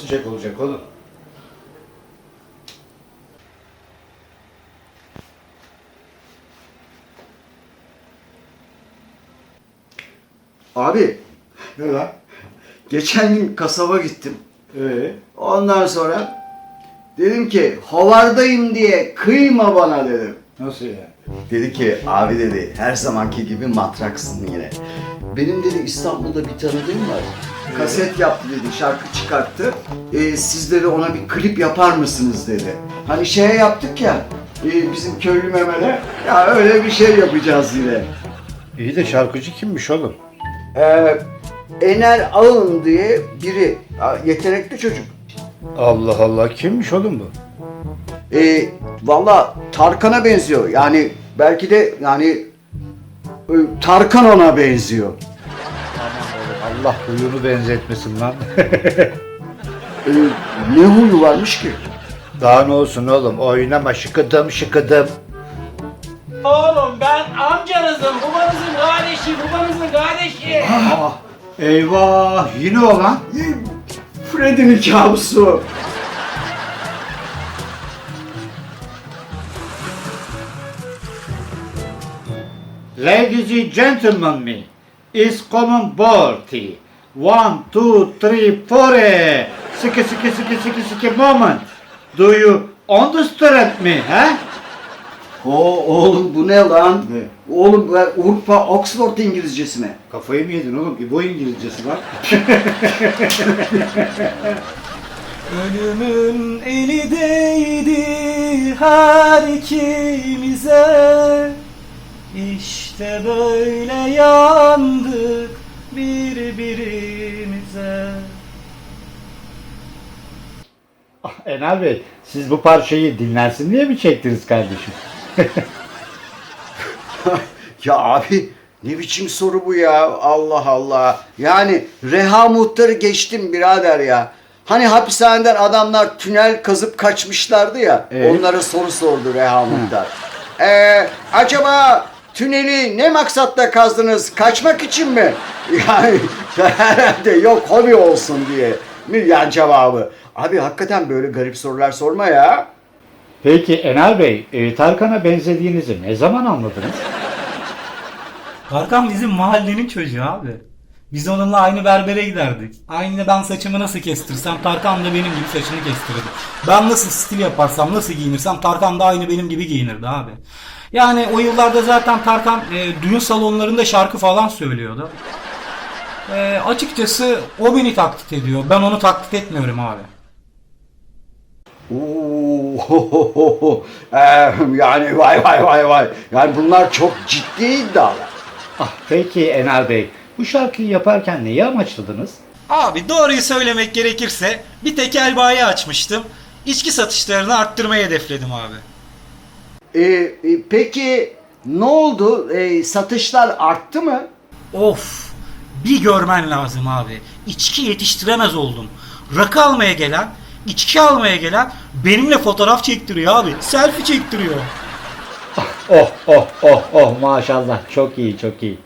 sıcak olacak oğlum. Abi Ne lan? geçen gün kasaba gittim. Ee? Ondan sonra dedim ki havardayım diye kıyma bana dedim. Nasıl ya? Dedi ki abi dedi her zamanki gibi matraksın yine. Benim dedi İstanbul'da bir tanıdığım var. Kaset yaptı dedi, şarkı çıkarttı. Ee, siz dedi ona bir klip yapar mısınız dedi. Hani şeye yaptık ya, e, bizim köylü memele. Ya öyle bir şey yapacağız yine. İyi de şarkıcı kimmiş oğlum? Ee, Ener Ağın diye biri, ya, yetenekli çocuk. Allah Allah kimmiş oğlum bu? E, Valla Tarkan'a benziyor. Yani belki de yani e, Tarkan ona benziyor. Allah huyunu benzetmesin lan. E, ne huyu varmış ki? Daha ne olsun oğlum oynama şıkıdım şıkıdım. Oğlum ben amcanızım, babanızın kardeşi, babanızın kardeşi. Ah, Eyvah yine o lan. Freddy'nin kabusu. Ladies and gentlemen me is common board. One, two, three, four. Sıkı sıkı sıkı sıkı sıkı moment. Do you understand me? He? O oğlum bu ne lan? Ne? Oğlum bu Urfa Oxford İngilizcesi mi? Kafayı mı yedin oğlum? İbo İngilizcesi var. Ölümün eli değdi her ikimize. İşte böyle yandık birbirimize. Ah, Enal Bey, siz bu parçayı dinlersin diye mi çektiniz kardeşim? ya abi ne biçim soru bu ya? Allah Allah. Yani Reha Muhtar'ı geçtim birader ya. Hani hapishaneden adamlar tünel kazıp kaçmışlardı ya. Evet. Onlara soru sordu Reha Muhtar. Ee, acaba tüneli ne maksatla kazdınız? Kaçmak için mi? Yani herhalde yok hobi olsun diye. Yani cevabı. Abi hakikaten böyle garip sorular sorma ya. Peki Enal Bey, e, Tarkan'a benzediğinizi ne zaman anladınız? Tarkan bizim mahallenin çocuğu abi. Biz onunla aynı berbere giderdik. Aynı ben saçımı nasıl kestirsem Tarkan da benim gibi saçını kestirirdi. Ben nasıl stil yaparsam, nasıl giyinirsem Tarkan da aynı benim gibi giyinirdi abi. Yani o yıllarda zaten Tarkan e, düğün salonlarında şarkı falan söylüyordu. E, açıkçası o beni taklit ediyor. Ben onu taklit etmiyorum abi. Oo, Eee, yani vay vay vay vay. Yani bunlar çok ciddi iddialar. Ah, peki Enal Bey, bu şarkıyı yaparken neyi amaçladınız? Abi doğruyu söylemek gerekirse bir tekel bayi açmıştım. İçki satışlarını arttırmayı hedefledim abi. Ee, e, peki ne oldu? Ee, satışlar arttı mı? Of bir görmen lazım abi. İçki yetiştiremez oldum. Rakı almaya gelen, içki almaya gelen benimle fotoğraf çektiriyor abi. Selfie çektiriyor. Oh oh oh oh maşallah çok iyi çok iyi.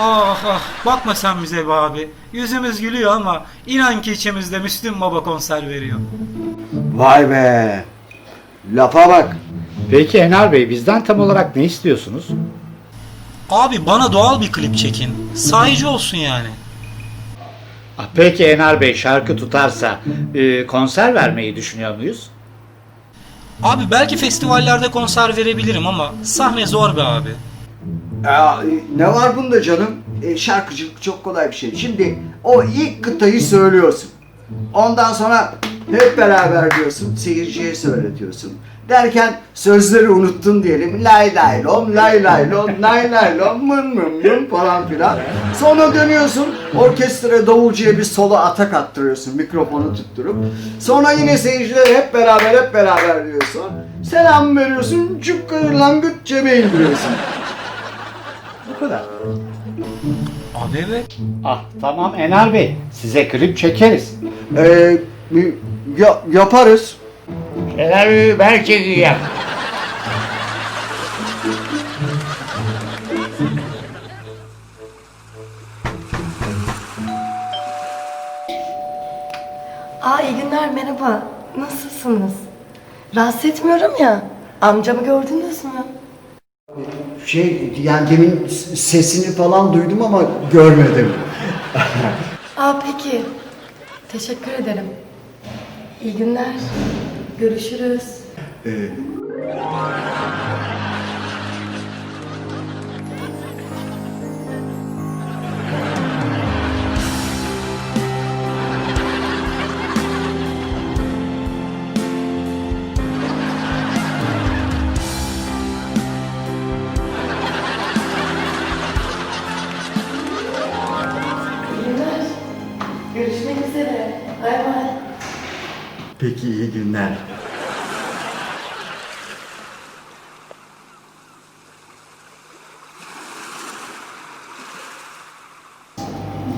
Ah ah bakma sen bize be abi. Yüzümüz gülüyor ama inan ki içimizde Müslüm Baba konser veriyor. Vay be. Lafa bak. Peki Enal Bey bizden tam olarak ne istiyorsunuz? Abi bana doğal bir klip çekin. Sahici olsun yani. Ah, Peki Enal Bey şarkı tutarsa e, konser vermeyi düşünüyor muyuz? Abi belki festivallerde konser verebilirim ama sahne zor be abi. Aa, ne var bunda canım? E, şarkıcılık çok kolay bir şey. Şimdi o ilk kıtayı söylüyorsun. Ondan sonra hep beraber diyorsun, seyirciye söyletiyorsun. Derken sözleri unuttun diyelim. Lay lay lom, lay lay lom, lay lay lom, mın mın mın falan filan. Sonra dönüyorsun, orkestra davulcuya bir solo atak attırıyorsun, mikrofonu tutturup. Sonra yine seyirciler hep beraber hep beraber diyorsun. Selam veriyorsun, cükkayı langıt cebe indiriyorsun. Bu kadar. Abi evet. Ah tamam Enal Bey size klip çekeriz. Ee, ya- yaparız. Senaryoyu ben çekeceğim. Aa iyi günler merhaba. Nasılsınız? Rahatsız etmiyorum ya. Amcamı gördünüz mü? Şey yani demin sesini falan duydum ama görmedim. Aa peki. Teşekkür ederim. İyi günler. Görüşürüz. Ee, peki iyi günler.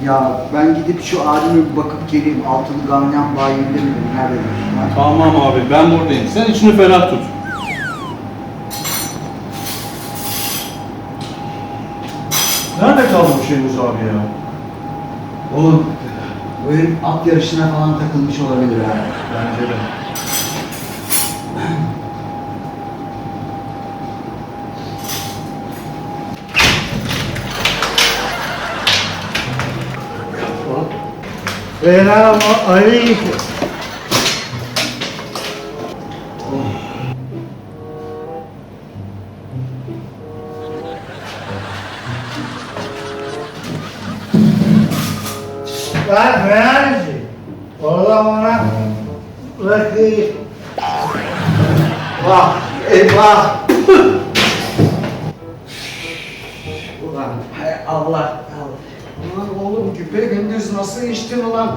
Ya ben gidip şu halime bir bakıp geleyim. Altılı Ganyan bayinde mi? Nerede? Tamam abi ben buradayım. Sen içini ferah tut. Nerede kaldı bu Şehmuz abi ya? Oğlum bu herif at yarışına falan takılmış olabilir ha. Bence de. Selam aleyküm. Ulan oğlum güpe gündüz nasıl içtin ulan?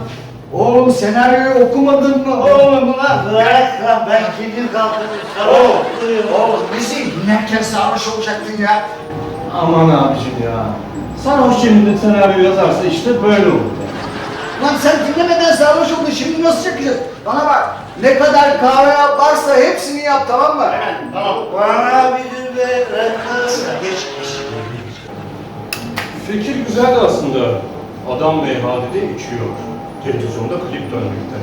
Oğlum senaryoyu okumadın mı? Oğlum ulan. Bırak lan ben kendim kalktım. Oğlum, oğlum bizi dinlerken sarhoş olacaktın ya. Aman abicim ya. Sarhoş cebinde senaryo yazarsa işte böyle olur. Lan sen dinlemeden sarhoş oldun şimdi nasıl çekeceğiz? Bana bak ne kadar kahve varsa hepsini yap tamam mı? Bana bir. Geç geç. Fikir güzeldi aslında. Adam meyhanede içiyor. Televizyonda klip dönmekte.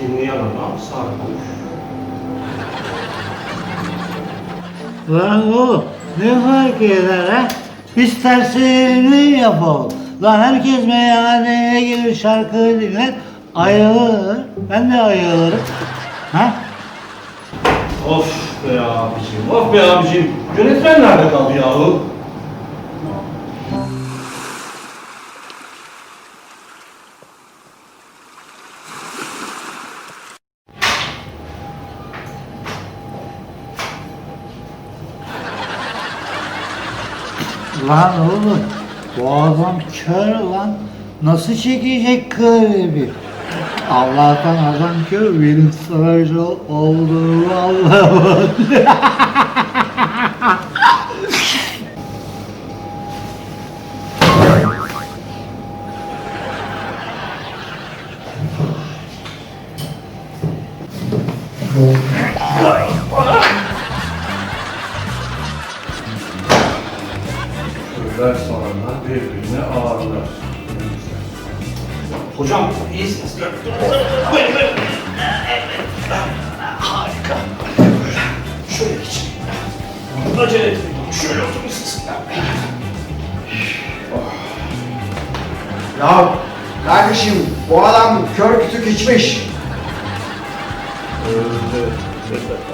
Dinleyen adam sarhoş. Lan oğlum ne fark eder ha? Biz tersini yapalım. Lan herkes meyhaneye gelir şarkı dinler, ayılır. Ben de ayılırım. Ha? Of be abicim, of be abicim. Yönetmen nerede kaldı yahu? Lan oğlum bu adam kör lan. Nasıl çekecek klibi? Allah'tan adam kör benim ol- olduğumu anlamadı. bu adam kör kütük içmiş.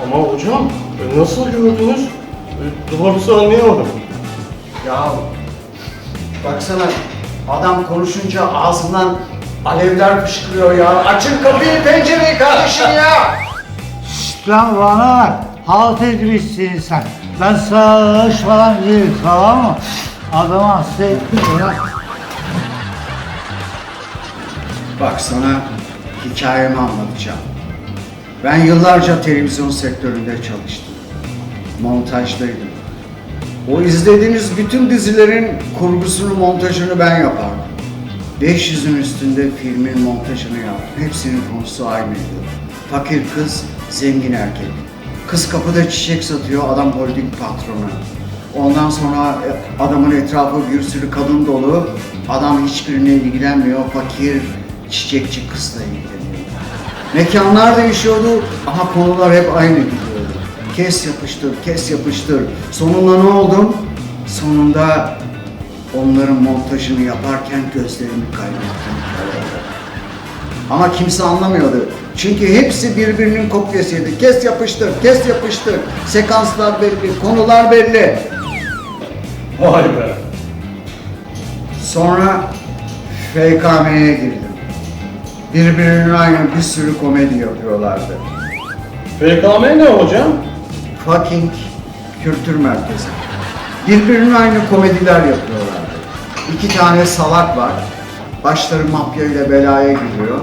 Ama hocam e, nasıl gördünüz? E, Doğrusu anlayamadım. Ya baksana adam konuşunca ağzından alevler fışkırıyor ya. Açın kapıyı pencereyi kardeşim ya. Şşt lan bana bak. Halt etmişsin sen. Ben sarhoş falan değilim tamam mı? Adamı hasta ettin Bak sana hikayemi anlatacağım. Ben yıllarca televizyon sektöründe çalıştım. Montajdaydım. O izlediğiniz bütün dizilerin kurgusunu, montajını ben yapardım. 500'ün üstünde filmin montajını yaptım. Hepsinin konusu aynıydı. Fakir kız Zengin erkek. Kız kapıda çiçek satıyor, adam holding patronu. Ondan sonra e, adamın etrafı bir sürü kadın dolu. Adam hiçbirine ilgilenmiyor, fakir çiçekçi kızla ilgileniyor. Mekanlar değişiyordu ama konular hep aynı gidiyordu. Kes yapıştır, kes yapıştır. Sonunda ne oldum? Sonunda onların montajını yaparken gözlerimi kaybettim. Ama kimse anlamıyordu. Çünkü hepsi birbirinin kopyasıydı. Kes yapıştır, kes yapıştır. Sekanslar belli, konular belli. Vay be. Sonra FKM'ye girdim. Birbirinin aynı bir sürü komedi yapıyorlardı. FKM ne hocam? Fucking Kültür Merkezi. Birbirinin aynı komediler yapıyorlardı. İki tane salak var. Başları mafya ile belaya giriyor.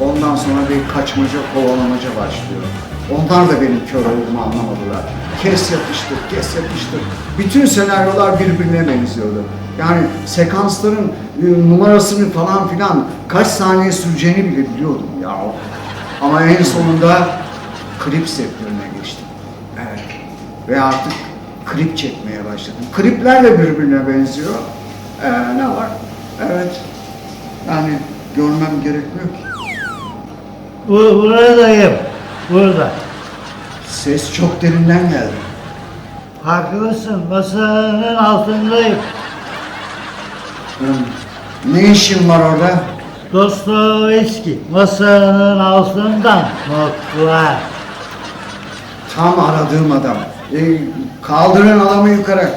Ondan sonra bir kaçmaca, kovalamaca başlıyor. Onlar da benim kör olduğumu anlamadılar. Kes yapıştır, kes yapıştır. Bütün senaryolar birbirine benziyordu. Yani sekansların e, numarasını falan filan kaç saniye süreceğini bile biliyordum ya. Ama en sonunda klip sektörüne geçtim. Evet. Ve artık klip çekmeye başladım. Klipler de birbirine benziyor. Ee, ne var? Evet. Yani görmem gerekmiyor ki. Bu, buradayım. Burada. Ses çok derinden geldi. Haklısın. Masanın altındayım. Hmm. Ne işin var orada? Dostoyevski. Masanın altından notlar. Tam aradığım adam. Ee, kaldırın adamı yukarı.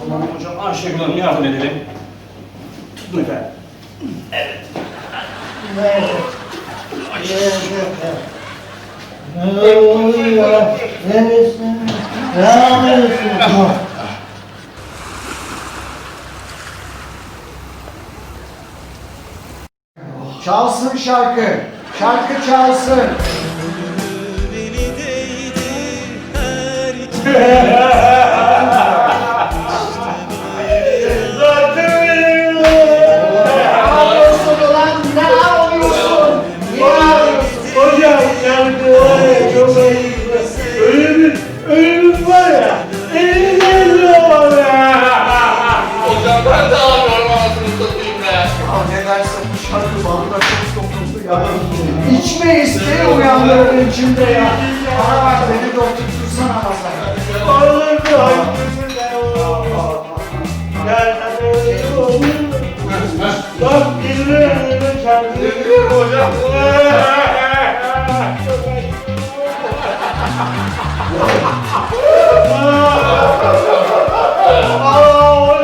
Tamam hocam Ayşegül Hanım yardım edelim. Tutun efendim. Ne oluyor? Neresin? Ne yapıyorsun? Çalsın şarkı. Şarkı çalsın. Ama nedense bu şarkı bağımda çok dokundu ya. İçme isteği uyandırır içimde ya. Bana bak beni dokturtursana Hazar. Bağırdı ay gözüne o. Gel hadi oğlum. Bak birini kendini. Hocam. Oh,